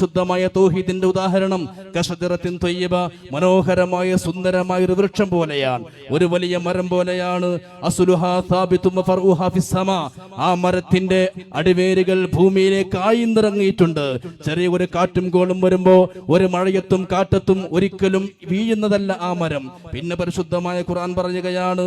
ശുദ്ധമായ തൗഹീദിന്റെ ഉദാഹരണം കഷതിറത്തിൻ തൊയ്യബ മനോഹരമായ സുന്ദരമായ ഒരു വൃക്ഷം പോലെയാണ്. ഒരു വലിയ മരം പോലെയാണ്. ആ മരത്തിന്റെ അടിവേരുകൾ ഭൂമിയിലേക്ക് ആയിന്നിറങ്ങിയിട്ടുണ്ട്. ചെറിയ ഒരു കാറ്റും കോളും വരുമ്പോ ഒരു മഴയത്തും കാറ്റത്തും ഒരിക്കലും വീഴുന്നതല്ല ആ മരം. പിന്നെ പരിശുദ്ധമായ ഖുർആൻ പറയുകയാണ്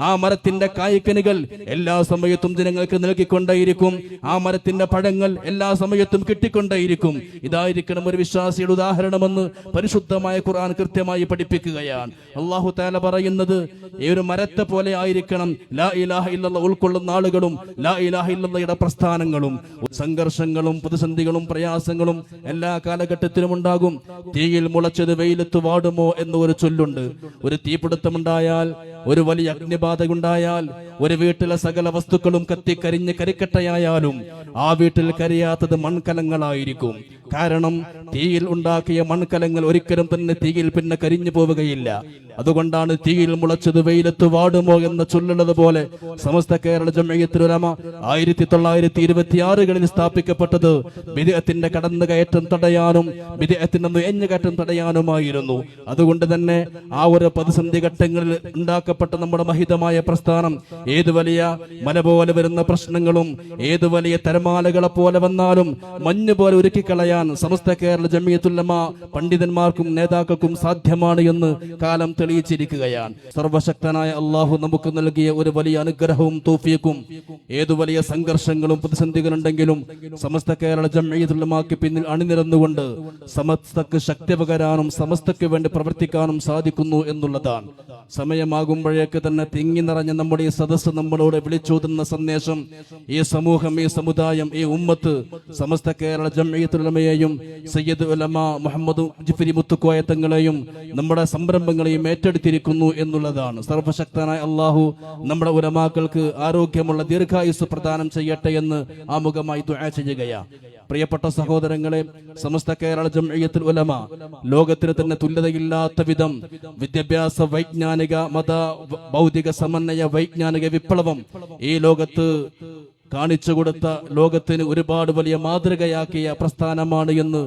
ആ മരത്തിന്റെ കായ്ക്കനുകൾ എല്ലാ സമയത്തും ജനങ്ങൾക്ക് നൽകിക്കൊണ്ടേയിരിക്കും. ആ മരത്തിന്റെ പഴങ്ങൾ എല്ലാ സമയത്തും കിട്ടിക്കൊണ്ടേയിരിക്കും. ഇതായിരിക്കണം ഒരു വിശ്വാസിയുടെ ഉദാഹരണമെന്ന് പരിശുദ്ധമായ ഖുർആൻ കൃത്യമായി പഠിപ്പിക്കുകയാണ്. അള്ളാഹു താല പറയുന്നത് ഒരു മരത്തെ പോലെ ആയിരിക്കണം ലാ ഇലാഹ ഇല്ലല്ല ഉൾക്കൊള്ളുന്ന ആളുകളും ലാ ഇലാഹ ഇല്ലല്ലയുടെ പ്രസ്ഥാനങ്ങളും. സംഘർഷങ്ങളും പ്രതിസന്ധികളും പ്രയാസങ്ങളും എല്ലാ കാലഘട്ടത്തിലും ഉണ്ടാകും. തീയിൽ മുളച്ചത് വെയിലത്ത് വാടുമോ എന്ന ഒരു ചൊല്ലുണ്ട്. ഒരു തീപിടുത്തമുണ്ടായാൽ ഒരു വലിയ അഗ്നിബാധ ഉണ്ടായാൽ ഒരു വീട്ടിലെ സകല വസ്തുക്കളും കത്തിക്കരിഞ്ഞ് കരിക്കട്ടയായാലും ആ വീട്ടിൽ കരയാത്തത് മൺകലങ്ങളായിരിക്കും. കാരണം തീയിൽ ഉണ്ടാക്കിയ മൺകലങ്ങൾ ഒരിക്കലും തന്നെ തീയിൽ പിന്നെ കരിഞ്ഞു പോവുകയില്ല. അതുകൊണ്ടാണ് തീയിൽ മുളച്ചത് വെയിലത്ത് വാടുമോ എന്ന് ചൊല്ലുള്ളത് പോലെ സമസ്ത കേരള ജമയത്തിലുലമ ആയിരത്തി തൊള്ളായിരത്തി ഇരുപത്തി ആറുകളിൽ സ്ഥാപിക്കപ്പെട്ടത് വിദേഹത്തിന്റെ കടന്നുകയറ്റം തടയാനും വിദേഹത്തിന്റെ നുയഞ്ഞുകയറ്റം തടയാനുമായിരുന്നു. അതുകൊണ്ട് തന്നെ ആ ഒരു പ്രതിസന്ധി ഘട്ടങ്ങളിൽ ഉണ്ടാക്കപ്പെട്ട നമ്മുടെ മഹിതമായ പ്രസ്ഥാനം ഏത് വലിയ മല പോലെ വരുന്ന പ്രശ്നങ്ങളും ഏത് വലിയ തരമാലകളെ പോലെ വന്നാലും മഞ്ഞ് പോലെ ഒരുക്കിക്കളയാൻ സമസ്ത കേരള ജമിയത്തുല്ലമ പണ്ഡിതന്മാർക്കും നേതാക്കൾക്കും സാധ്യമാണ് എന്ന് കാലം തെളിയിച്ചിരിക്കുകയാണ്. സർവശക്തനായ അള്ളാഹു നമുക്ക് നൽകിയ ഒരു വലിയ അനുഗ്രഹവും തോഫിയക്കും ഏതു വലിയ സംഘർഷങ്ങളും പ്രതിസന്ധികളുണ്ടെങ്കിലും സമസ്ത കേരള ജമിയത്തുല്ലമാക്ക് പിന്നിൽ അണിനിരന്നുകൊണ്ട് സമസ്തക്ക് ശക്തി പകരാനും സമസ്തക്ക് വേണ്ടി പ്രവർത്തിക്കാനും സാധിക്കുന്നു എന്നുള്ളതാണ്. സമയമാകുമ്പോഴേക്ക് തന്നെ തിങ്ങി നിറഞ്ഞ നമ്മുടെ ഈ സദസ്സ് നമ്മളോട് വിളിച്ചോതുന്ന സന്ദേശം ഈ സമൂഹം ഈ സമുദായം ഈ ഉമ്മത്ത് സമസ്ത കേരള ജമയത്തുലമയെയും സയ്യദ് ഉലമ മുഹമ്മദ് ജിഫരി മുത്തുക്കോയ തങ്ങളെയും നമ്മുടെ സംരംഭങ്ങളെയും ഏറ്റെടുത്തിരിക്കുന്നു എന്നുള്ളതാണ്. സർവശക്തനായ അള്ളാഹു നമ്മുടെ ഉലമാക്കൾക്ക് ആരോഗ്യമുള്ള ദീർഘായുസ് പ്രദാനം ചെയ്യട്ടെ എന്ന് ആമുഖമായി ദുആ ചെയ്യുകയാണ് പ്രിയപ്പെട്ട സഹോദരങ്ങളെ സമസ്ത കേരള ജംഇയ്യത്തുൽ ഉലമ ലോകത്തിന് തന്നെ തുല്യതയില്ലാത്ത വിധം വിദ്യാഭ്യാസ വൈജ്ഞാനിക മത ഭൗതിക സമന്വയ വൈജ്ഞാനിക വിപ്ലവം ഈ ലോകത്ത് കാണിച്ചു കൊടുത്ത ലോകത്തിന് ഒരുപാട് വലിയ മാതൃകയാക്കിയ പ്രസ്ഥാനമാണ് എന്ന്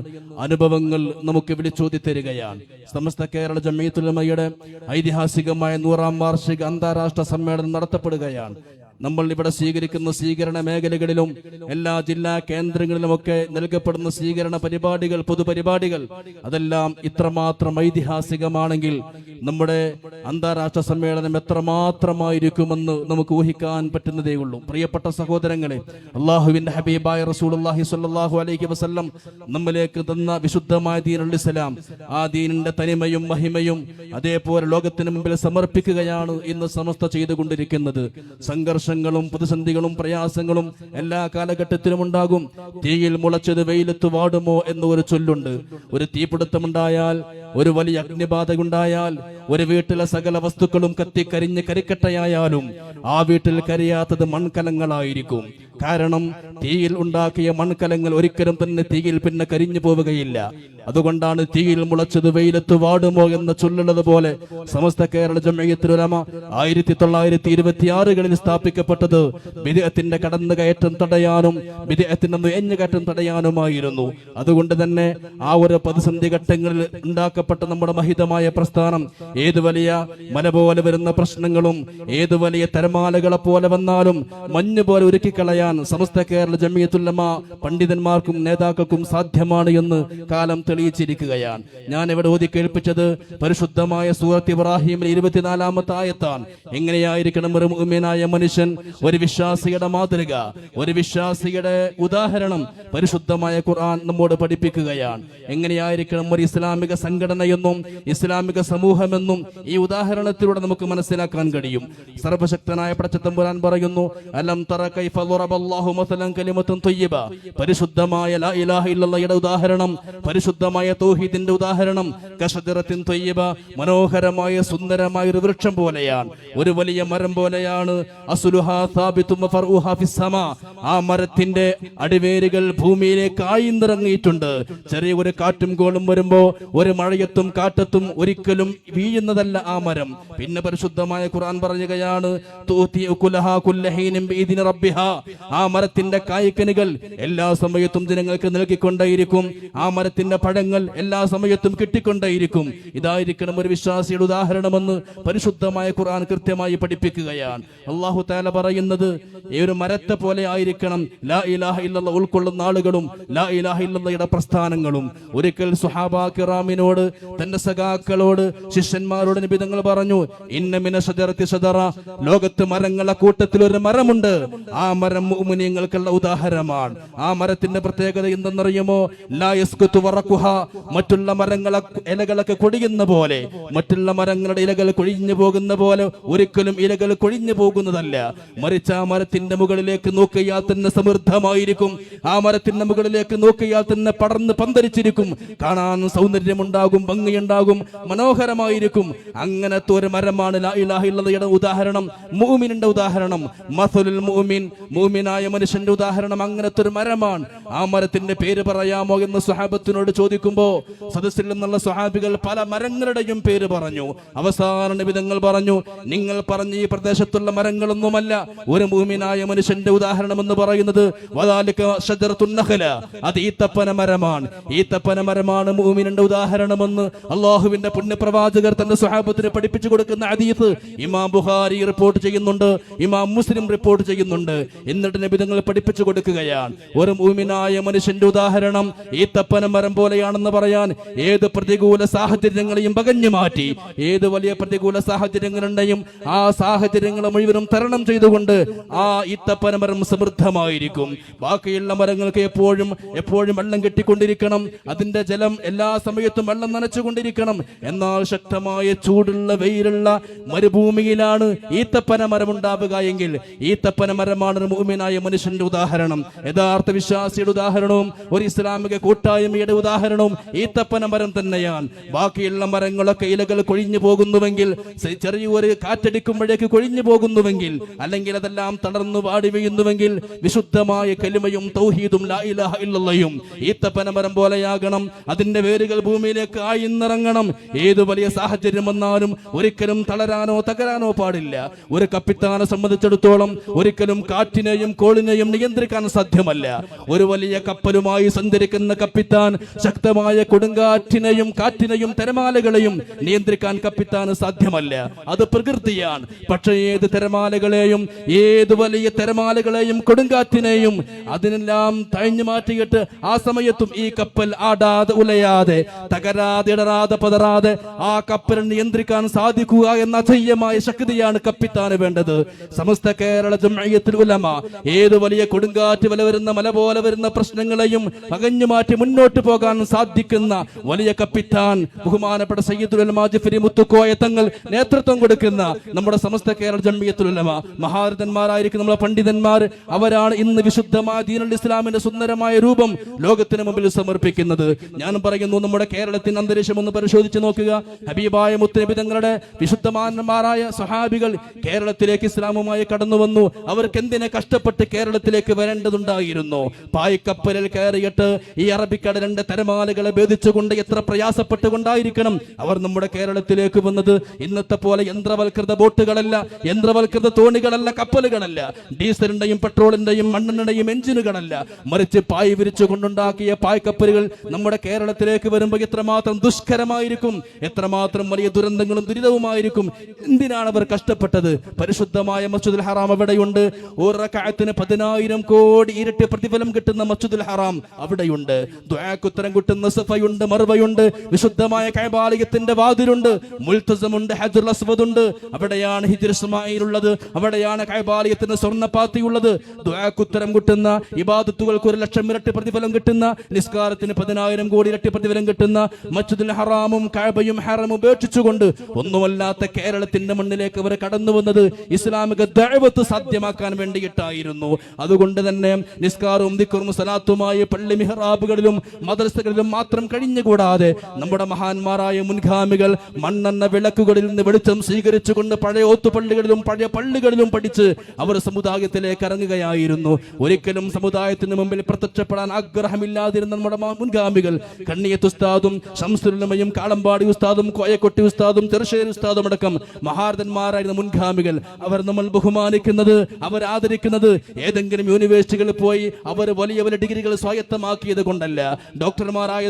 അനുഭവങ്ങൾ നമുക്ക് വിളിച്ചോതി തരികയാണ്. സമസ്ത കേരള ജമീത്തുലമയുടെ ഐതിഹാസികമായ നൂറാം വാർഷിക അന്താരാഷ്ട്ര സമ്മേളനം നടത്തപ്പെടുകയാണ്. നമ്മൾ ഇവിടെ സ്വീകരിക്കുന്ന സ്വീകരണ മേഖലകളിലും എല്ലാ ജില്ലാ കേന്ദ്രങ്ങളിലുമൊക്കെ നൽകപ്പെടുന്ന സ്വീകരണ പരിപാടികൾ പൊതുപരിപാടികൾ അതെല്ലാം ഇത്രമാത്രം ഐതിഹാസികമാണെങ്കിൽ നമ്മുടെ അന്താരാഷ്ട്ര സമ്മേളനം എത്രമാത്രമായിരിക്കുമെന്ന് നമുക്ക് ഊഹിക്കാൻ പറ്റുന്നതേ ഉള്ളൂ. പ്രിയപ്പെട്ട സഹോദരങ്ങളെ അള്ളാഹുവിന്റെ ഹബീബായ റസൂലുള്ളാഹി സ്വല്ലല്ലാഹു അലൈഹി വസല്ലം നമ്മിലേക്ക് തന്ന വിശുദ്ധമായ ദീനുൽ ഇസ്ലാം ആ ദീനിന്റെ തനിമയും മഹിമയും അതേപോലെ ലോകത്തിന് മുമ്പിൽ സമർപ്പിക്കുകയാണ് ഇന്ന് സമസ്ത ചെയ്തുകൊണ്ടിരിക്കുന്നത്. സംഘർഷങ്ങളും പ്രതിസന്ധികളും പ്രയാസങ്ങളും എല്ലാ കാലഘട്ടത്തിലും ഉണ്ടാകും. തീയിൽ മുളച്ചത് വെയിലത്ത് വാടുമോ എന്ന ഒരു ചൊല്ലുണ്ട്. ഒരു തീപിടുത്തമുണ്ടായാൽ ഒരു വലിയ അഗ്നിബാധയുണ്ടായാൽ ഒരു വീട്ടിലെ സകല വസ്തുക്കളും കത്തിക്കരിഞ്ഞ് കരിക്കട്ടയായാലും ആ വീട്ടിൽ കരിയാത്തത് മൺകലങ്ങളായിരിക്കും. കാരണം തീയിൽ ഉണ്ടാക്കിയ മൺകലങ്ങൾ ഒരിക്കലും തന്നെ തീയിൽ പിന്നെ കരിഞ്ഞു പോവുകയില്ല. അതുകൊണ്ടാണ് തീയിൽ മുളച്ചത് വെയിലത്ത് വാടുമോ എന്ന ചൊല്ലുള്ളത് പോലെ സമസ്ത കേരള ജമയത്തിലുലമ ആയിരത്തി തൊള്ളായിരത്തി ഇരുപത്തി ആറുകളിൽ സ്ഥാപിക്കപ്പെട്ടത് വിദേഹത്തിന്റെ കടന്നുകയറ്റം തടയാനും വിദേഹത്തിന്റെ നുയഞ്ഞുകയറ്റം തടയാനുമായിരുന്നു. അതുകൊണ്ട് തന്നെ ആ ഒരു പ്രതിസന്ധി ഘട്ടങ്ങളിൽ ഉണ്ടാക്കപ്പെട്ട നമ്മുടെ മഹിതമായ പ്രസ്ഥാനം ഏത് വലിയ മല പോലെ വരുന്ന പ്രശ്നങ്ങളും ഏത് വലിയ തരമാലകളെ പോലെ വന്നാലും മഞ്ഞ് പോലെ ഒരുക്കിക്കളയാൻ സമസ്ത കേരള ജമിയത്തുല്ലമ പണ്ഡിതന്മാർക്കും നേതാക്കൾക്കും സാധ്യമാണ് എന്ന് കാലം തെളിയിച്ചിരിക്കുകയാണ്. ഞാൻ ഇവിടെ ഓതി കേൾപ്പിച്ചത് പരിശുദ്ധമായ സൂറത്ത് ഇബ്രാഹിമിൽ ഇരുപത്തിനാലാമത്തെ ആയത്താണ്. എങ്ങനെയായിരിക്കണം ഒരു മുഅ്മിനായ മനുഷ്യൻ ഒരു വിശ്വാസിയുടെ മാതൃക ഒരു വിശ്വാസിയുടെ ഉദാഹരണം പരിശുദ്ധമായ ഖുർആൻ നമ്മോട് പഠിപ്പിക്കുകയാണ്. എങ്ങനെയായിരിക്കണം ഒരു ഇസ്ലാമിക സംഘടനയെന്നും ഇസ്ലാമിക സമൂഹമെന്നും ഈ ഉദാഹരണത്തിലൂടെ നമുക്ക് മനസ്സിലാക്കാൻ കഴിയും. സർവശക്തനായ പടച്ചത്തമ്പുരാൻ പറയുന്നു അലം തറ കൈഫ മസലൻ കലിമത്തുൻ ത്വയ്യിബ പരിശുദ്ധമായ ലാ ഇലാഹ ഉദാഹരണം പരിശുദ്ധമായ തൗഹീദിന്റെ ഉദാഹരണം കഷദിറത്തിൻ തൊയ്യബ മനോഹരമായ സുന്ദരമായ ഒരു വൃക്ഷം പോലെയാണ്. ഒരു വലിയ മരം പോലെയാണ്. ആ മരത്തിന്റെ അടിവേരുകൾ ഭൂമിയിലേക്ക് ആയിന്നിറങ്ങിയിട്ടുണ്ട്. ചെറിയ ഒരു കാറ്റും കോളും വരുമ്പോ ഒരു മഴയത്തും കാറ്റത്തും ഒരിക്കലും വീഴുന്നതല്ല ആ മരം. പിന്നെ പരിശുദ്ധമായ ഖുർആൻ പറയുകയാണ് ആ മരത്തിന്റെ കായ്ക്കനികൾ എല്ലാ സമയത്തും ജനങ്ങൾക്ക് നൽകിക്കൊണ്ടേയിരിക്കും. ആ മരത്തിന്റെ പഴങ്ങൾ എല്ലാ സമയത്തും കിട്ടിക്കൊണ്ടേയിരിക്കും. ഇതായിരിക്കണം ഒരു വിശ്വാസിയുടെ ഉദാഹരണമെന്ന് പരിശുദ്ധമായ ഖുർആൻ കൃത്യമായി പഠിപ്പിക്കുകയാണ്. അള്ളാഹു താല പറയുന്നത് ഒരു മരത്തെ പോലെ ആയിരിക്കണം ലാ ഇലാഹ ഇല്ലല്ല ഉൾക്കൊള്ളുന്ന ആളുകളും ലാ ഇലാഹ ഇല്ലല്ലയുടെ പ്രസ്ഥാനങ്ങളും. ഒരിക്കൽ സുഹാബ കിറാമിനോട് തന്റെ സഖാക്കളോട് ശിഷ്യന്മാരോട് നിബിധങ്ങൾ പറഞ്ഞു ഇന്നമിന സദറത്തി സദറ ലോകത്ത് മരങ്ങളെ കൂട്ടത്തിൽ ഒരു മരമുണ്ട്. ആ മരം മുഅ്മിനീങ്ങൾക്കുള്ള ഉദാഹരണമാണ്. ആ മരത്തിന്റെ പ്രത്യേകത എന്തെന്നറിയുമോ? ലാ യസ്കുതു വറക്കുഹ മറ്റുള്ള മരങ്ങളെ ഇലകളൊക്കെ കൊഴിയുന്ന പോലെ മറ്റുള്ള മരങ്ങളുടെ ഇലകൾ കൊഴിഞ്ഞു പോകുന്ന പോലെ ഒരിക്കലും ഇലകൾ കൊഴിഞ്ഞു പോകുന്നതല്ല. മറിച്ച് ആ മരത്തിന്റെ മുകളിലേക്ക് നോക്കിയാൽ തന്നെ സമൃദ്ധമായിരിക്കും. ആ മരത്തിന്റെ മുകളിലേക്ക് നോക്കിയാൽ തന്നെ പടർന്ന് പന്തരിച്ചിരിക്കും. കാണാൻ സൗന്ദര്യമുണ്ടാകും ഭംഗിയുണ്ടാകും മനോഹരമായിരിക്കും. അങ്ങനത്തെ ഒരു മരമാണ് ഉദാഹരണം മൂമിനിന്റെ ഉദാഹരണം. മസലുൽ മൂമിൻ മൂമിനായ മനുഷ്യന്റെ ഉദാഹരണം അങ്ങനത്തെ ഒരു മരമാണ്. ആ മരത്തിന്റെ പേര് പറയാമോ എന്ന് സ്വഹാബത്തിനോട് ചോദിക്കുമ്പോ സദസ്സിൽ നിന്നുള്ള സ്വഹാബികൾ പല മരങ്ങളുടെയും പേര് പറഞ്ഞു. അവസാന നിബിധങ്ങൾ പറഞ്ഞു നിങ്ങൾ പറഞ്ഞ ഈ പ്രദേശത്തുള്ള മരങ്ങളൊന്നുമല്ല. ഒരു മൂമിനായ മനുഷ്യന്റെ ഉദാഹരണം എന്ന് പറയുന്നത്. അത് ഈത്തപ്പന മരമാണ്. ഈത്തപ്പന മരമാണ് മൂമിനന്റെ ഉദാഹരണമെന്ന് അള്ളാഹുവിന്റെ പുണ്യപ്രവാചകർ തന്റെ സ്വഹാബത്തിന് പഠിപ്പിച്ചു കൊടുക്കുന്ന ഹദീസ്. ഇമാം ബുഹാരി റിപ്പോർട്ട് ചെയ്യുന്നുണ്ട് ഇമാം മുസ്ലിം റിപ്പോർട്ട് ചെയ്യുന്നുണ്ട്. എന്നിട്ട് നബിതങ്ങൾ പഠിപ്പിച്ചു കൊടുക്കുകയാണ് ഒരു മൂമിനായ മനുഷ്യന്റെ ഉദാഹരണം ഈത്തപ്പന മരം പോലെയാണെന്ന് പറയാൻ ഏത് പ്രതികൂല സാഹചര്യങ്ങളെയും പകഞ്ഞു മാറ്റി ഏത് വലിയ പ്രതികൂല സാഹചര്യങ്ങളുണ്ടെയും ആ സാഹചര്യങ്ങളെ മുഴുവനും തരണം ചെയ്തുകൊണ്ട് ആ ഇത്തപ്പനമരം സമൃദ്ധമായിരിക്കും. ബാക്കിയുള്ള മരങ്ങൾക്ക് എപ്പോഴും എപ്പോഴും വെള്ളം കെട്ടിക്കൊണ്ടിരിക്കണം. അതിന്റെ ജലം എല്ലാ സമയത്തും വെള്ളം നനച്ചുകൊണ്ടിരിക്കണം. എന്നാൽ ശക്തമായ ചൂടുള്ള വെയിലുള്ള മരുഭൂമിയിലാണ് ഈത്തപ്പന മരം ഉണ്ടാവുക എങ്കിൽ ഈത്തപ്പന മരമാണ് ഒരു മുഅ്മിനായ മനുഷ്യന്റെ ഉദാഹരണം. യഥാർത്ഥ വിശ്വാസിയുടെ ഉദാഹരണവും ഒരു ഇസ്ലാമിക കൂട്ടായ്മയുടെ ഉദാഹരണവും ഈത്തപ്പന മരം തന്നെയാണ്. ബാക്കിയുള്ള മരങ്ങളൊക്കെ ഇലകൾ കൊഴിഞ്ഞു പോകുന്നുവെങ്കിൽ ചെറിയൊരു കാറ്റടിക്കുമ്പോഴേക്ക് കൊഴിഞ്ഞു പോകുന്നുവെങ്കിൽ അല്ലെങ്കിൽ അതെല്ലാം തളർന്നു പാടി വീഴുന്നുവെങ്കിൽ വിശുദ്ധമായ കലിമയും തൗഹീദും ലാ ഇലാഹ ഇല്ലല്ലയും ഈത്തപ്പന മരം പോലെയാകണം. അതിന്റെ വേരുകൾ ഭൂമിയിലേക്ക് ആയിന്നിറങ്ങണം ഏതു വലിയ സാഹചര്യം വന്നാലും ഒരിക്കലും തളരാനോ തകരാനോ പാടില്ല. ഒരു കപ്പിത്താനെ സംബന്ധിച്ചിടത്തോളം ഒരിക്കലും കാറ്റിനെയും കോളിനെയും നിയന്ത്രിക്കാൻ സാധ്യമല്ല. ഒരു വലിയ കപ്പലുമായി സഞ്ചരിക്കുന്ന കപ്പിത്താൻ ശക്തമായ കൊടുങ്കാറ്റിനെയും കാറ്റിനെയും തിരമാലകളെയും നിയന്ത്രിക്കാൻ കപ്പിത്താന് സാധ്യമല്ല. അത് പ്രകൃതിയാണ്. പക്ഷേ ഏത് തിരമാലകളെയും ഏത് വലിയ തിരമാലകളെയും കൊടുങ്കാറ്റിനെയും അതിനെല്ലാം തഴഞ്ഞു മാറ്റിയിട്ട് ആ സമയത്തും ഈ കപ്പൽ ആടാതെ ഉലയാതെ തകരാതെ ഇടറാതെ പതറാതെ ആ കപ്പൽ നിയന്ത്രിക്കാൻ സാധിക്കുക എന്ന അജയ്യമായ ശക്തിയാണ് കപ്പിത്താന് വേണ്ടത്. സമസ്ത കേരള ജംഇയ്യത്തുൽ ഉലമ ഏത് വലിയ കൊടുങ്കാറ്റ് വല വരുന്ന മല പോലെ വരുന്ന പ്രശ്നങ്ങളെയും അകഞ്ഞു മാറ്റി മുന്നോട്ട് പോകാൻ സാധിക്കുന്ന വലിയ കപ്പിത്താൻ ബഹുമാനപ്പെട്ട സയ്യിദുൽ ഉലമ മുത്തുക്കോയ തങ്ങൾ നേതൃത്വം കൊടുക്കുന്ന നമ്മുടെ സമസ്ത കേരള ജംഇയ്യത്തുൽ ഉലമ. മഹാരഥന്മാരായിരിക്കും നമ്മുടെ പണ്ഡിതന്മാർ അവരാണ് ഇന്ന് വിശുദ്ധമായ ദീനുൽ ഇസ്ലാമിന്റെ സുന്ദരമായ രൂപം ലോകത്തിന് മുമ്പിൽ സമർപ്പിക്കുന്നത്. ഞാൻ പറയുന്നു നമ്മുടെ കേരളത്തിന്റെ അന്തരീക്ഷം ഒന്ന് പരിശോധിച്ച് നോക്കുക. ഹബീബായ മുത്തനബി തങ്ങളുടെ വിശുദ്ധമാന്മാരായ സഹാബികൾ കേരളത്തിലേക്ക് ഇസ്ലാമുമായി കടന്നു വന്നു. അവർക്ക് എന്തിനെ കഷ്ടപ്പെട്ട് കേരളത്തിലേക്ക് വരേണ്ടതുണ്ടായിരുന്നു? പായ്ക്കപ്പലിൽ കയറിയിട്ട് ഈ അറബിക്കടലിന്റെ തിരമാലകളെ ഭേദിച്ചുകൊണ്ട് എത്ര പ്രയാസപ്പെട്ടുകൊണ്ടായിരിക്കണം അവർ നമ്മുടെ കേരളത്തിലേക്ക് വന്നത്. ഇന്നത്തെ പോലെ യന്ത്രവൽകൃത ബോട്ടുകളല്ല യന്ത്രവൽകൃത തോണികളല്ല കപ്പലുകളല്ല. ഡീസലിന്റെയും പെട്രോളിന്റെയും മണ്ണെണ്ണയുടെയും എഞ്ചിനുകളല്ല. മറിച്ച് പായ് വിരിച്ചു കൊണ്ടുണ്ടാക്കിയ പായ്ക്കപ്പലുകൾ നമ്മുടെ കേരളത്തിലേക്ക് വരുമ്പോൾ എത്രമാത്രം ദുഷ്കരമായിരിക്കും എത്രമാത്രം വലിയ ദുരന്തങ്ങളും ദുരിതവുമായിരിക്കും. എന്തിനാണ് അവർ കഷ്ടപ്പെട്ടത്? പരിശുദ്ധമായ മസ്ജിദുൽ ഹറാം അവിടെയുണ്ട്. ഒരു റക്അത്തിന് പതിനായിരം കോടി ഇരട്ടി പ്രതിഫലം കിട്ടുന്ന മസ്ജിദുൽ ഹറാം അവിടെയുണ്ട്. ദുആക്ക് ഉത്തരം കിട്ടുന്ന സഫയുണ്ട് മറുവയുണ്ട്. വിശുദ്ധമായ കൈബാലികത്തിന്റെ വാതിലുണ്ട്. മുൽത്തസമുണ്ട് അസ്വദ് ഉണ്ട് അവിടെയാണ് ഉള്ളത് അവിടെയാണ് കൈബാലയത്തിന് സ്വർണപാത്തിയുള്ളത് ദുആക്ക് ഉത്തരം കിട്ടുന്ന ഇബാദത്തുകൾക്ക് ഒരു ലക്ഷം ഇരട്ടി പ്രതിഫലം കിട്ടുന്ന നിസ്കാരത്തിന് പതിനായിരം കോടി ഇരട്ടി പ്രതിഫലം കിട്ടുന്ന മസ്ജിദുൽ ഹറാമും കഅബയും ഹറം ഉപേക്ഷിച്ചുകൊണ്ട് ഒന്നുമല്ലാത്ത കേരളത്തിന്റെ മണ്ണിലേക്ക് അവർ കടന്നു വന്നത് ഇസ്ലാമിക ദഅവത്ത് സാധ്യമാക്കാൻ വേണ്ടിയിട്ടായിരുന്നു. അതുകൊണ്ട് തന്നെ നിസ്കാരവും ദിക്കറും സലാത്തുമായി പള്ളി മിഹ്റാബുകളിലും മദ്രസകളിലും മാത്രം കഴിഞ്ഞുകൂടാതെ നമ്മുടെ മഹാന്മാരായ മുൻഗാമികൾ മണ്ണെന്ന വിളക്കുകളിൽ നിന്ന് വെളിച്ചം സ്വീകരിച്ചുകൊണ്ട് പഴയ ഓത്തുപള്ളികളിലും പഴയ പള്ളികളിലും പഠിച്ച് അവർ സമുദായത്തിലേക്ക് ഇറങ്ങുകയായിരുന്നു. ഒരിക്കലും സമുദായത്തിന് മുമ്പിൽ പ്രത്യക്ഷപ്പെടാൻ ആഗ്രഹമില്ലാതിരുന്ന നമ്മുടെ മുൻഗാമികൾ കണ്ണിയത്ത് ഉസ്താദും ഷംസുലമയും കാളമ്പാടി ഉസ്താദും കോയക്കൊട്ടി ഉസ്താദും ചെറുശ്ശേരി ഉസ്താദും അടക്കം മഹാരഥന്മാരായിരുന്ന മുൻഗാമികൾ അവർ നമ്മൾ ബഹുമാനിക്കുന്നത് അവർ ആദരിക്കുന്നത് ഏതെങ്കിലും യൂണിവേഴ്സിറ്റികളിൽ പോയി അവർ വലിയ വലിയ ഡിഗ്രികൾ സ്വായത്തമാക്കിയത് കൊണ്ടല്ല.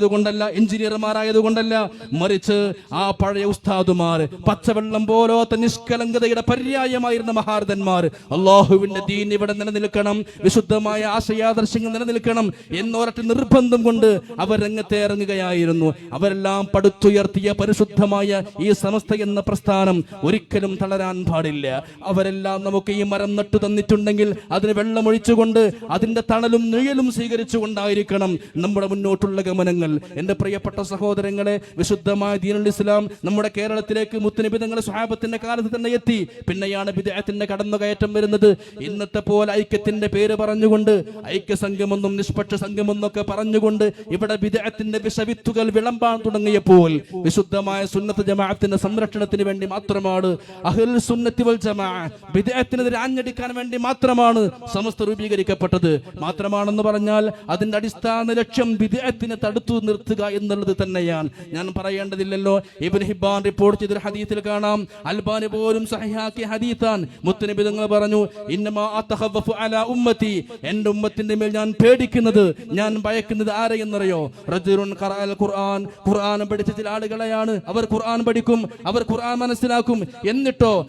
കൊണ്ടല്ല എഞ്ചിനീയർമാരായത് കൊണ്ടല്ല മറിച്ച് ആ പഴയ ഉസ്താദുമാർ പച്ചവെള്ളം പോലോത്ത നിഷ്കളങ്കതയുടെ പര്യായമായിരുന്ന മഹാരഥന്മാർ അള്ളാഹുവിന്റെ ദീൻ ഇവിടെ നിലനിൽക്കണം വിശുദ്ധമായ ആശയാദർശങ്ങൾ നിലനിൽക്കണം എന്നൊരൊറ്റ നിർബന്ധം കൊണ്ട് അവർ രംഗത്തെ ഇറങ്ങുകയായിരുന്നു അവരെല്ലാം പടുത്തുയർത്തിയ പരിശുദ്ധമായ ഈ സമസ്ത എന്ന പ്രസ്ഥാനം ഒരിക്കലും തളരാൻ പാടില്ല. അവരെല്ലാം നമുക്ക് ഈ മരം നട്ടു തന്നിട്ടുണ്ടെങ്കിൽ അതിന് വെള്ളമൊഴിച്ചുകൊണ്ട് അതിന്റെ തണലും നിഴലും സ്വീകരിച്ചുകൊണ്ടായിരിക്കണം നമ്മുടെ മുന്നോട്ടുള്ള ഗമനങ്ങൾ എന്റെ പ്രിയപ്പെട്ട സഹോദരങ്ങളെ വിശുദ്ധമായ ദീനുൽ ഇസ്ലാം നമ്മുടെ കേരളത്തിലേക്ക് മുത്തുനിബിതങ്ങൾ സ്വഹാബത്തിന്റെ കാലത്ത് തന്നെ എത്തി. പിന്നെയാണ് വിദേഹത്തിന്റെ കടന്നുകയറ്റം വരുന്നത്. ഇന്നത്തെ പോലെ ഐക്യത്തിന്റെ പേര് പറഞ്ഞുകൊണ്ട് ഐക്യ സംഘമെന്നും നിഷ്പക്ഷ സംഘമെന്നൊക്കെ പറഞ്ഞുകൊണ്ട് ഇവിടെ വിദേഹത്തിന്റെ വിഷവിത്തുകൾ വിളമ്പാൻ തുടങ്ങിയപ്പോൾ വിശുദ്ധമായ സുന്നത്ത് ജമാഅത്തിന്റെ സംരക്ഷണത്തിന് വേണ്ടി മാത്രമാണ് അഹൽ സുന്നത്തി വൽ ജമാ വിദേഹത്തിനെതിരെ ആഞ്ഞടിക്കാൻ വേണ്ടി മാത്രമാണ് സമസ്ത രൂപീകരിക്കപ്പെട്ടത്. മാത്രമാണെന്ന് പറഞ്ഞാൽ അതിന്റെ അടിസ്ഥാന ലക്ഷ്യം വിദേഹത്തിനെ തടുത്തു നിർത്തുക എന്നുള്ളത് തന്നെയാണ്. ഞാൻ പറയേണ്ടതില്ലല്ലോ. ഇബ്നു ഹിബ്ബാൻ റിപ്പോർട്ട് ചെയ്തൊരു ഹദീത്തിൽ കാണാം. അൽബാന് പോലും സഹിഹാക്കിയ ഹദീത്താൻ മുത്തനബി തങ്ങൾ പറഞ്ഞു അലാ ഉമ്മത്തി. എന്റെ ഉമ്മത്തിന്റെ മേൽ ഞാൻ പേടിക്കുന്നത് ഞാൻ ഭയക്കുന്നത് ആരെയെന്നറിയോ? ഖറഅൽ ഖുർആൻ. ഖുർആൻ പഠിച്ച ചില ആളുകളെയാണ്. അവർ ഖുർആൻ പഠിക്കും അവർ ഖുർആൻ മനസ്സിലാക്കും. എന്നിട്ടോ?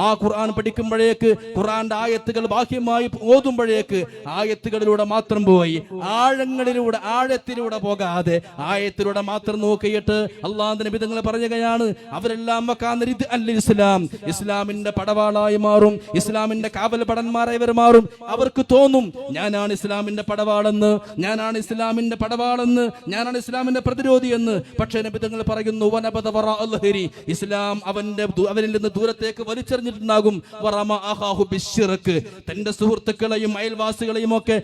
ആ ഖുർആൻ പഠിക്കുമ്പോഴേക്ക് ഖുർആന്റെ ആയത്തുകൾ ബാഹ്യമായി ഓതുമ്പോഴേക്ക് ആയത്തുകളിലൂടെ മാത്രം പോയി ആഴങ്ങളിലൂടെ ആഴത്തിലൂടെ പോകാതെ ആയത്തിലൂടെ മാത്രം നോക്കിയിട്ട് അള്ളാഹു നബി തങ്ങൾ പറയുകയാണ് അവരെല്ലാം അൽ ഇസ്ലാം. ഇസ്ലാമിന്റെ പടവാളായി മാറും ഇസ്ലാമിന്റെ കാവൽ പടന്മാരായി ഇവർ മാറും. അവർക്ക് തോന്നും ഞാനാണ് ഇസ്ലാമിന്റെ പടവാളെന്ന് ഞാനാണ് ഇസ്ലാമിന്റെ പടവാളെന്ന് ഞാനാണ് ഇസ്ലാമിന്റെ പ്രതിരോധി എന്ന്. പക്ഷേ നബി തങ്ങൾ പറയുന്നു ഇസ്ലാം അവന്റെ അവരിൽ നിന്ന് ദൂരത്തേക്ക് വലിച്ചെറിഞ്ഞിട്ടുണ്ടാകും. തന്റെ സുഹൃത്തുക്കളെയും അയൽവാസികളെയും ഒക്കെ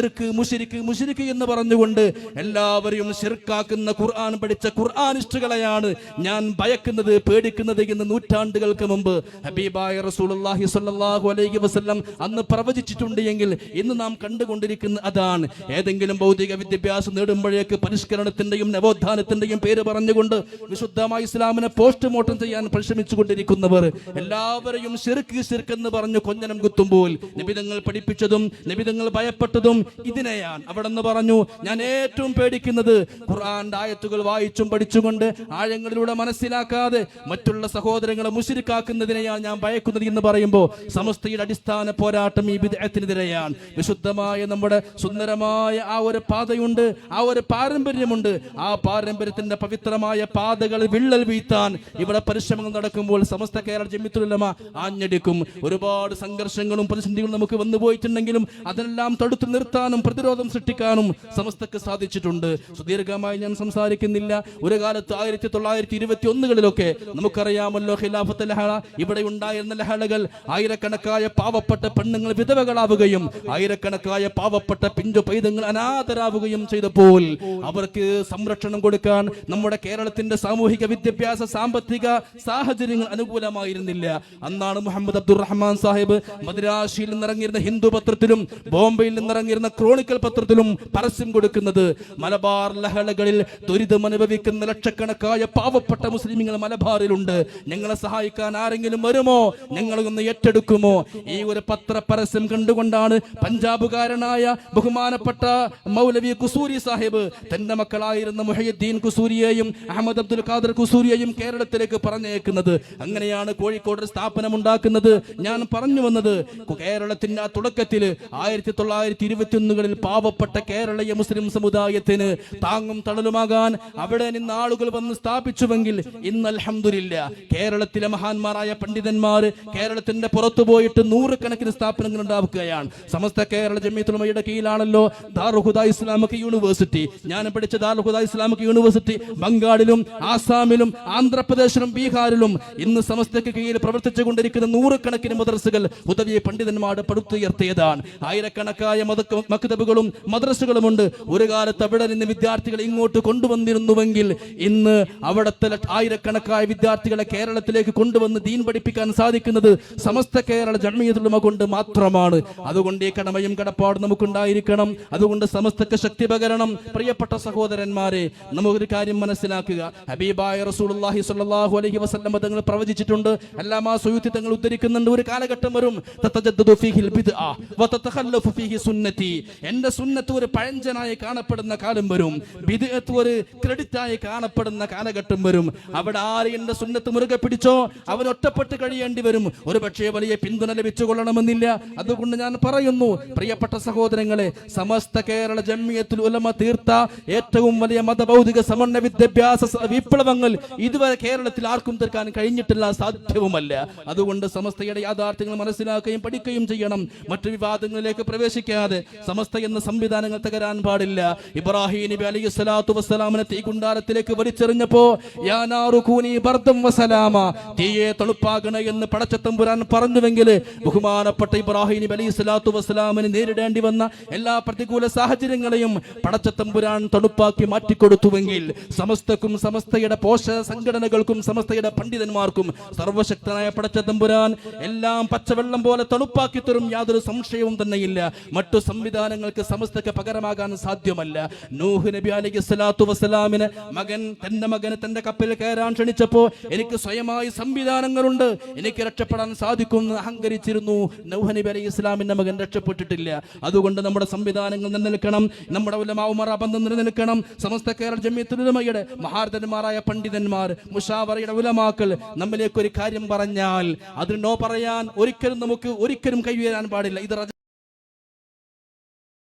ഷിർക്ക് മുഷിരിക്ക് മുഷിരിക്ക് എന്ന് പറഞ്ഞുകൊണ്ട് എല്ലാവരെയും ഷിർക്കാക്കുന്ന ഖുർആൻ പഠിച്ച ഖുർആനിസ്റ്റുകളെയാണ് ഞാൻ ഭയക്കുന്നത് പേടിക്കുന്നത് എന്ന് നൂറ്റാണ്ടുകൾക്ക് മുമ്പ് ഹബീബായ റസൂലുള്ളാഹി സ്വല്ലല്ലാഹു അലൈഹി വസല്ലം അന്ന് പ്രവചിച്ചിട്ടുണ്ട് എങ്കിൽ ഇന്ന് നാം കണ്ടുകൊണ്ടിരിക്കുന്ന അതാണ്. ഏതെങ്കിലും ഭൗതിക വിദ്യാഭ്യാസം നേടുമ്പോഴേക്ക് പരിഷ്കരണത്തിന്റെയും നവോത്ഥാനത്തിന്റെയും പേര് പറഞ്ഞുകൊണ്ട് വിശുദ്ധമായ ഇസ്ലാമിനെ പോസ്റ്റ്മോർട്ടം ചെയ്യാൻ പരിശ്രമിച്ചുകൊണ്ടിരിക്കുന്നവർ എല്ലാവരെയും ശിർക്ക് ശിർക്ക് എന്ന് പറഞ്ഞു കൊഞ്ഞനം കുത്തുമ്പോൾ നിബിതങ്ങൾ പഠിപ്പിച്ചതും നിബിതങ്ങൾ ഭയപ്പെട്ടതും ഇതിനെയാണ് അവിടെ നിന്ന് പറഞ്ഞു. ഞാൻ ഏറ്റവും പേടിക്കുന്നത് ഖുർആന്റെ ആയത്തുകൾ വായിച്ചും പഠിച്ചുകൊണ്ട് ആഴങ്ങളിലൂടെ മനസ്സിലാക്കാതെ മറ്റുള്ള സഹോദരങ്ങളെ മുശിരിക്കാക്കുന്നതിനെയാണ് ഞാൻ ഭയക്കുന്നത് എന്ന് പറയുമ്പോൾ സമസ്തയുടെ അടിസ്ഥാന പോരാട്ടം ഈ വിദേഹത്തിനെതിരെയാണ് വിശുദ്ധമായ നമ്മുടെ സുന്ദരമായ ആ ഒരു പാതയുണ്ട് ആ ഒരു പാരമ്പര്യമുണ്ട്. ആ പാരമ്പര്യത്തിന്റെ പവിത്രമായ പാതകൾ വിള്ളൽ വീഴ്ത്താൻ ഇവിടെ പരിശ്രമങ്ങൾ നടക്കുമ്പോൾ സമസ്ത കേരള ജമ്മിത്തുലമ ആഞ്ഞടിക്കും. ഒരുപാട് സംഘർഷങ്ങളും പ്രതിസന്ധികളും നമുക്ക് വന്നു പോയിട്ടുണ്ടെങ്കിലും അതെല്ലാം തടുത്തു നിർത്താനും പ്രതിരോധം സൃഷ്ടിക്കാനും സമസ്തക്ക് സാധിച്ചിട്ടുണ്ട്. സുദീർഘമായി ഞാൻ സംസാരിക്കുന്നില്ല. ഒരു കാലത്ത് ആയിരത്തി തൊള്ളായിരത്തി ഇരുപത്തി ഒന്നുകളിലൊക്കെ നമുക്കറിയാമല്ലോ ഖിലാഫത്ത് ലഹള. ഇവിടെ ഉണ്ടായിരുന്ന ലഹളകൾ ആയിരക്കണക്കായ പാവപ്പെട്ട പെണ്ണുങ്ങൾ വിധവകളാവുകയും ആയിരക്കണക്കായ പാവപ്പെട്ട പിഞ്ചു പൈതങ്ങൾ അനാഥരാവുകയും ചെയ്തപ്പോൾ അവർക്ക് സംരക്ഷണം കൊടുക്കാൻ നമ്മുടെ കേരളത്തിന്റെ സാമൂഹിക വിദ്യാഭ്യാസ സാമ്പത്തിക സാഹചര്യങ്ങൾ അനുകൂലമായിരുന്നില്ല. അന്നാണ് മുഹമ്മദ് അബ്ദുറഹ്മാൻ സാഹിബ് മദ്രാശിയിൽ നിന്നിറങ്ങിയിരുന്ന ഹിന്ദു പത്രത്തിലും ബോംബെയിൽ നിന്നിറങ്ങിയിരുന്ന ക്രോണിക്കൽ പത്രത്തിലും പരസ്യം കൊടുക്കുന്നത് മലബാർ ലഹളകളിൽ ദുരിതം അനുഭവിക്കുന്ന ലക്ഷക്കണക്കായ പാവപ്പെട്ട മുസ്ലിമുകൾ മലബാറിലുണ്ട്. ഞങ്ങളെ സഹായിക്കാൻ ആരെങ്കിലും വരുമോ? ഞങ്ങളൊന്ന് ഏറ്റെടുക്കുമോ? ഈ ഒരു പത്ര പരസ്യം കണ്ടുകൊണ്ടാണ് പഞ്ചാബുകാരനായ ബഹുമാനപ്പെട്ട മൗലവി കുസൂരി സാഹിബ് തന്റെ മക്കളായിരുന്ന മുഹയുദ്ദീൻ കുസൂരിയെയും അഹമ്മദ് അബ്ദുൽ ഖാദർ കുസൂരിയെയും കേരളത്തിലേക്ക് പറഞ്ഞേക്കുന്നത് അങ്ങനെയാണ് കോഴിക്കോട് സ്ഥാപനം ഉണ്ടാക്കുന്നത് ഞാൻ പറഞ്ഞു വന്നത് കേരളത്തിന്റെ തുടക്കത്തിൽ ആയിരത്തി തൊള്ളായിരത്തി ഇരുപത്തി ഒന്നുകളിൽ പാവപ്പെട്ട കേരളീയ മുസ്ലിം സമുദായത്തിന് താങ്ങും തണലുമാകാൻ അവിടെ നിന്ന് ആളുകൾ വന്ന് സ്ഥാപിച്ചുവെങ്കിൽ ഇന്ന് അലഹമില്ല കേരളത്തിലെ മഹാന്മാരായ പണ്ഡിതന്മാർ കേരളത്തിന്റെ പുറത്തു പോയിട്ട് നൂറുകണക്കിന് സ്ഥാപനങ്ങൾ ഉണ്ടാവുകയാണ്. സമസ്ത കേരള ജമീത്തുലമയുടെ കീഴിലാണല്ലോ ദാറുഹുദ ഇസ്ലാമിക് യൂണിവേഴ്സിറ്റി. ഞാൻ പഠിച്ച ദാറുഹുദ ഇസ്ലാമിക് യൂണിവേഴ്സിറ്റി ബംഗാളിലും ആസാമിലും ആന്ധ്രാപ്രദേശിലും ബീഹാറിലും ഇന്ന് സമസ്തയ്ക്ക് കീഴിൽ പ്രവർത്തിച്ചു കൊണ്ടിരിക്കുന്ന നൂറുകണക്കിന് മദ്രസകൾ ഉദവിയെ പണ്ഡിതന്മാർ പടുത്തുയർത്തിയതാണ്. ആയിരക്കണക്കായ മത- മക്തബുകളും മദ്രസകളുമുണ്ട്. ഒരു കാലത്ത് അവിടെ നിന്ന് വിദ്യാർത്ഥികൾ ഇങ്ങോട്ട് കൊണ്ടുവന്നിരുന്നുവെങ്കിൽ ഇന്ന് അവിടുത്തെ ആയിരക്കണക്കായ വിദ്യാർത്ഥികളെ കേരളത്തിലേക്ക് കൊണ്ടുവന്ന് ദീൻ പഠിപ്പിക്കാൻ സാധിക്കുന്നത് സമസ്ത കേരള ജന്മീയതുമ കൊണ്ട് മാത്രമാണ്. അതുകൊണ്ട് ഈ കടമയും കടപ്പാടും നമുക്കുണ്ടായിരിക്കണം. അതുകൊണ്ട് സമസ്തക്ക് ശക്തി പകരണം. പ്രിയപ്പെട്ട സഹോദരന്മാരെ നമുക്കൊരു കാര്യം മനസ്സിലാക്കുക. ഹബീബായ റസൂലുള്ളാഹി സ്വല്ലല്ലാഹു അലൈഹി വസല്ലം തങ്ങൾ പ്രവചിച്ചിട്ടുണ്ട്. അല്ലാമാ സുയൂത്തി തങ്ങൾ ഉദ്ധരിക്കുന്നുണ്ട്. ഒരു കാലഘട്ടം വരും. ബിദ്അ വതതഖല്ലഫു ഫീഹി സുന്നതി എന്റെ സുന്നത്ത് ഒരു പഴഞ്ചനായി കാണപ്പെടുന്ന കാലം വരും. ബിദ്അത്ത് ഒരു ക്രെഡിറ്റായി കാണപ്പെടുന്ന കാലഘട്ടം വരും. അവിടെ ആര് എന്റെ സുന്നത്ത് മുറുകെ പിടിച്ചോ അവൻ ഒറ്റപ്പെട്ട് കഴിയേണ്ടി വരും. ഒരു പക്ഷേ വലിയ പിന്തുണ ലഭിച്ചു കൊള്ളണമെന്നില്ല അതുകൊണ്ട് ഞാൻ പറയുന്നു പ്രിയപ്പെട്ട സഹോദരങ്ങളെ സമസ്ത കേരള ജമ്മിയത്തിൽ ഉലമ തീർത്ത ഏറ്റവും വലിയ മതഭൗതിക സമന്വയ വിദ്യാഭ്യാസ വിപ്ലവങ്ങൾ ഇതുവരെ കേരളത്തിൽ ആർക്കും തീർക്കാൻ കഴിഞ്ഞിട്ടില്ല സാധ്യവുമല്ല. അതുകൊണ്ട് സമസ്തയുടെ യാഥാർത്ഥ്യങ്ങൾ മനസ്സിലാക്കുകയും പഠിക്കുകയും ചെയ്യണം. മറ്റു വിവാദങ്ങളിലേക്ക് പ്രവേശിക്കാതെ സമസ്ത എന്ന സംവിധാനങ്ങൾ തകരാൻ പാടില്ല. ഇബ്രാഹിം നബി അലൈഹി സ്വലാത്തു വസ്സലാമിനെ തീ കുണ്ടാരത്തിലേക്ക് വലിച്ചെറിഞ്ഞപ്പോ തീയെ തണുപ്പാകണ എന്ന് പടച്ചത്തമ്പുരാൻ പറഞ്ഞുവെങ്കിൽ ബഹുമാനപ്പെട്ട ഇബ്രാഹിം നബി അലൈഹി സ്വലാത്തു വസ്സലാമിന് നേരിടേണ്ടി വന്ന എല്ലാ പ്രതികൂല സാഹചര്യങ്ങളെയും പടച്ചത്തമ്പുരാൻ തണുപ്പാക്കി മാറ്റിക്കൊടുത്തുവെങ്കിൽ സമസ്തക്കും സമസ്തയുടെ പോഷക സംഘടനകൾക്കും സമസ്തയുടെ പണ്ഡിതന്മാർക്കും സർവശക്തനായ പടച്ചത്തമ്പുരാൻ എല്ലാം പച്ചവെള്ളം പോലെ തണുപ്പാക്കി തരും യാതൊരു സംശയവും തന്നെയില്ല. മറ്റു സംവിധാനങ്ങൾക്ക് സമസ്തക്ക് പകരമാകാൻ സാധ്യമല്ല. നൂഹ് നബി അലൈഹി സ്വലാത്തു വസ്സലാമിന് മകൻ തന്റെ മകന് തന്റെ കപ്പലിൽ കയറാൻ ക്ഷണിച്ചപ്പോ എനിക്ക് സ്വയമായി സംവിധാനങ്ങളുണ്ട്. എനിക്ക് രക്ഷപ്പെടാൻ സാധിക്കും എന്ന് അഹങ്കരിച്ചിരുന്നു. നൂഹ് നബി അലൈഹി ഇസ്ലാമിന്റെ മകൻ രക്ഷപ്പെട്ടിട്ടില്ല. അതുകൊണ്ട് നമ്മുടെ സംവിധാനങ്ങൾ നിലനിൽക്കണം. നമ്മുടെ ഉലമാവുമാർ ബന്ധം നിലനിൽക്കണം. സമസ്ത കേരള ജമ്മിയത്തുലമയുടെ മഹാരഥന്മാരായ പണ്ഡിതന്മാർ മുഷാവറയുടെ ഉലമാക്കൾ നമ്മിലേക്ക് ഒരു കാര്യം പറഞ്ഞാൽ അതിന് നോ പറയാൻ ഒരിക്കലും നമുക്ക് ഒരിക്കലും കൈവരാൻ പാടില്ല. ഇത്